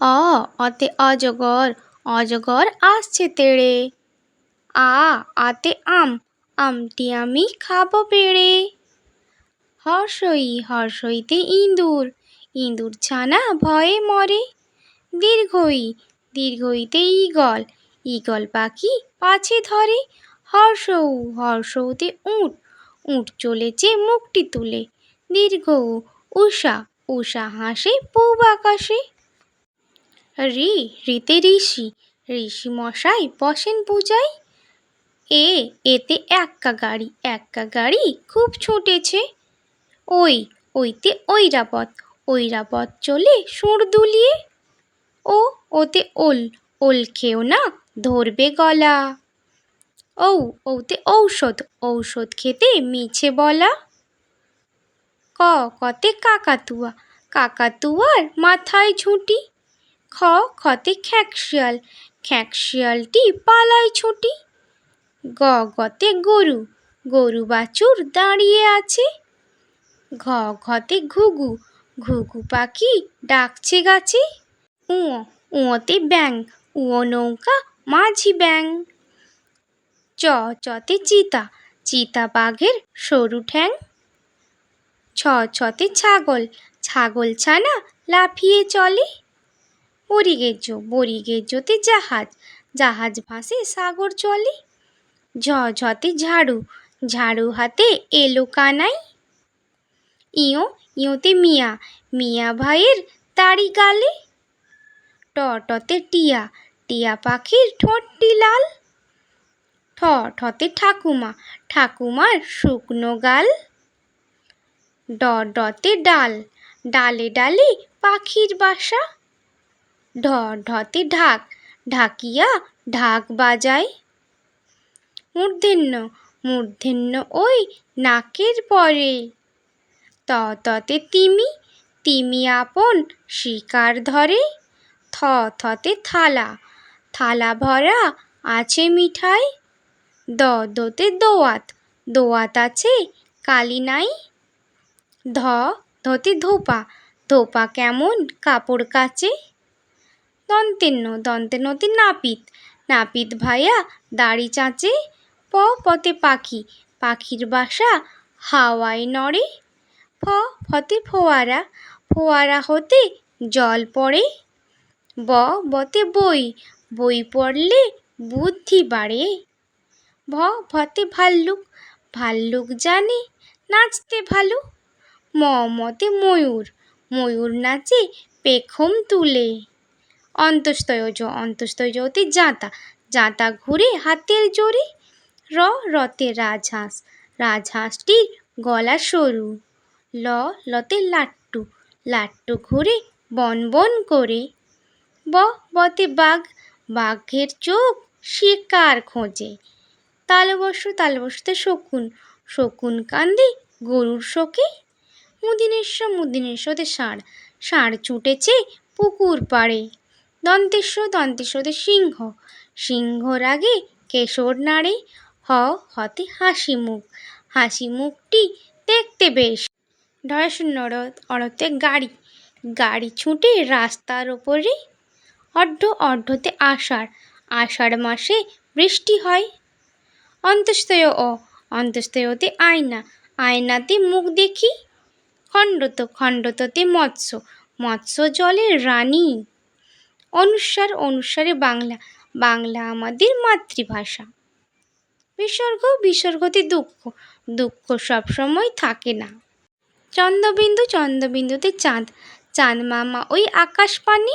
অ, অতে অজগর অজগর আসছে তেড়ে। আ আতে আম, আমটি আমি খাব পেড়ে। হর্ষই, হর্ষইতে ইঁদুর ইঁদুর ছানা ভয়ে মরে। দীর্ঘই, দীর্ঘইতে ঈগল ঈগল পাখি পাছে ধরে। হর্ষৌ হর্ষৌতে উট, উঁট চলেছে মুখটি তুলে। দীর্ঘ উষা উষা হাসে পূব আকাশে। ঋ ঋতে ঋষি ঋষি মশাই বসেন পূজায়। এ, এতে এক্কা গাড়ি এক্কা গাড়ি খুব ছুটেছে। ওই, ওইতে ঐরাবত ঐরাবত চলে সুর দুলিয়ে। ও, ওতে ওল ওল খেও না, ধরবে গলা। ঔ, ওতে ঔষধ ঔষধ খেতে মিছে বলা। ক, কতে কাকাতুয়া, কাকাতুয়ার মাথায় ঝুঁটি। খ খতে খ্যাঁকশিয়াল খ্যাঁকশিয়ালটি পালায় ছুটি। গ, গতে গরু। গরু বাছুর দাঁড়িয়ে আছে। ঘ, ঘতে ঘুঘু। ঘুঘু পাখি ডাকছে গাছে। উঁ, উঁতে ব্যাং উঁ, নৌকা মাঝি ব্যাং চ, চতে চিতা। চিতা বাঘের সরু ঠ্যাং। ছ ছতে ছাগল। ছাগল ছানা লাফিয়ে চলে। বরিগেজো বরিগেজোতে জাহাজ। জাহাজ ভাসে সাগর চলে ঝ ঝতে ঝাড়ু ঝাড়ু হাতে এলো কানাই। ইয়ো, ইয়োতে মিয়া মিয়া ভাইয়ের তাড়ি গালে। ট টতে টিয়া টিয়া পাখির ঠোঁটটি লাল। ঠ ঠতে ঠাকুমা, ঠাকুমার শুকনো গাল। ড ডতে ডাল, ডালে ডালে পাখির বাসা। ঢ ঢতে ঢাক, ঢাকিয়া ঢাক বাজায়। মূর্ধন্য মূর্ধন্য ওই নাকের পরে। ত ততে তিমি তিমি আপন শিকার ধরে। থ থতে থালা থালা ভরা আছে মিঠাই। দ দোতে দোয়াত দোয়াত আছে কালি নাই। ধ, ধতে ধোপা ধোপা কেমন কাপড় কাচে। দন্তেন্ন দন্তেন্নতে নাপিত। নাপিত ভাইয়া দাড়ি চাঁচে প পতে পাখি। পাখির বাসা হাওয়ায় নড়ে, ফ ফতে ফোয়ারা। ফোয়ারা হতে জল পড়ে, ব বতে বই। বই পড়লে বুদ্ধি বাড়ে। ভ ভতে ভাল্লুক ভাল্লুক জানে, নাচতে ভালো। ম মতে ময়ূর ময়ূর নাচে পেখম তুলে। অন্তস্তয়জ অন্তস্তয়জতে যাঁতা যাঁতা ঘুরে হাতের জোরে র রতে রাজহাঁস। রাজহাঁসটির গলা সরু, ল লতে লাট্টু। লাট্টু ঘুরে বন বন করে। ব বতে বাঘ, বাঘের চোখ শিকার খোঁজে। তালবস্য তালবস্যতে শকুন শকুন কান্দে গরুর শোকে। মুদিনেস্য মুদিনেশ্বতে ষাঁড় ষাঁড় ছুটেছে পুকুর পাড়ে। দন্তেশ্ব দন্তেশ্বতে সিংহ। সিংহ রাগে কেশর নাড়ে, হ হতে হাসি মুখ। হাসি মুখটি দেখতে বেশ। ঢয় শূন্য অরতে গাড়ি। গাড়ি ছুটে রাস্তার ওপরে অর্ধ অর্ধতে আষাঢ়। আষাঢ় মাসে বৃষ্টি হয়। অন্তস্তয় অ অন্তস্তয়তে আয়না। আয়নাতে মুখ দেখি খণ্ডত, খণ্ডততে মৎস্য। মৎস্য জলের রানী। অনুস্বার অনুসারে বাংলা বাংলা আমাদের মাতৃভাষা। বিসর্গ, বিসর্গতে দুঃখ দুঃখ সবসময় থাকে না। চন্দ্রবিন্দু, চন্দ্রবিন্দুতে চাঁদ চাঁদ মামা ওই আকাশ পানে